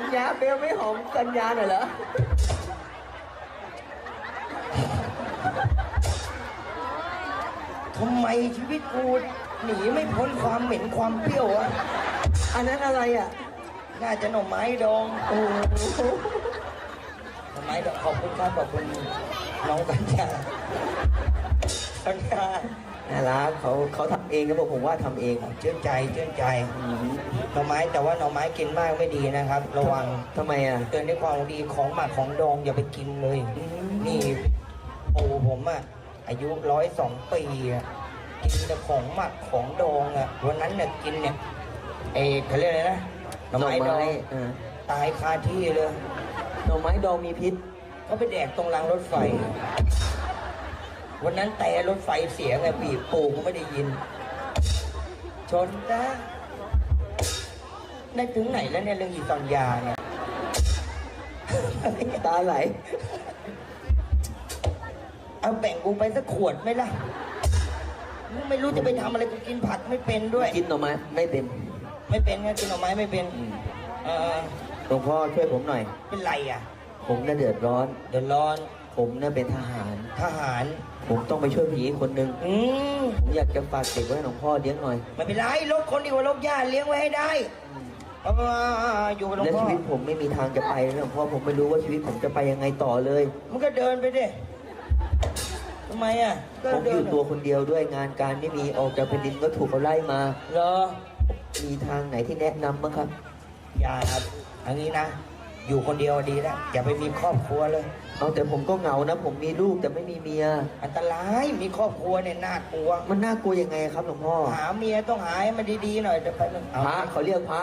กัญญาเบลไม่หอมกัญญาหน่อยเหรอทำไมชีวิตกูหนีไม่พ้นความเหม็นความเปรี้ยวอะอันนั้นอะไรอะ น่าจะหน่อไม้ดองโอ้โหหน่อไม้ดองขอบคุณครับขอบคุณน้องกัญญากัญญา น่ารักเขาเขาทำเองครับผมผมว่าทำเองชื่นใจชื่นใจอืมหน่อไม้แต่ว่าหน่อไม้กินมากไม่ดีนะครับ ระวังทำไมอะเตือนในความดีของหมักของดองอย่าไปกินเลย นี่ปู่ผมอะอายุร้อยสองปีอะกินแต่ของหมักของดองอะวันนั้นเนี่ยกินเนี่ยเอเขาเรียกอะไรนะหน่อไม้ดองเออตายคาที่เลยหน่อไม้ดองมีพิษก็ไปแดกตรงรางรถไฟ วันนั้นแต่รถไฟเสียไงบีบปู่ก็ไม่ได้ยิน ชนนะได้ถึงไหนแล้วเนี่ยเรื่องอีตอนยาเนี่ย ตาไหล เอาแบ่งกูไปสักขวดไหมล่ะ ไม่รู้จะไปทำอะไรกูกินผัดไม่เป็นด้วย กินหน่อไม้ไม่เป็น ไม่เป็นไงกินหน่อไม้ไม่เป็นอืมเออหลวงพ่อช่วยผมหน่อย เป็นไรอะ ผมน่ะเดือดร้อน เดือดร้อน ผมน่ะเป็นทหาร ทหาร ผมต้องไปช่วยผีคนหนึ่งอืมผมอยากจะฝากเด็กไว้ให้หลวงพ่อเลี้ยงหน่อยไม่เป็นไรลบคนดีกว่าลบญาติเลี้ยงไว้ให้ได้เอามาอยู่กับหลวงและพ่อชีวิตผมไม่มีทางจะไปแล้วหลวงพ่อผมไม่รู้ว่าชีวิตผมจะไปยังไงต่อเลย มันก็เดินไปดิทำไมอะก็ผมเดิอนยู่ตัวคนเดียวด้วยงานการไม่มีออกจากแผ่นดินก็ถูกเขาไล่มา เหรอมีทางไหนที่แนะนำบ้างครับ อย่าอันนี้นะ อยู่คนเดียวดีแล้วอย่าไปมีครอบครัวเลย เอาแต่ผมก็เหงานะ ผมมีลูกแต่ไม่มีเมีย อันตรายมีครอบครัวเนี่ยน่ากลัว มันน่ากลัวยังไงครับหลวงพ่อ หาเมียต้องหาให้มันดีๆหน่อยจะไปมันเอาพระเขาเรียกพระ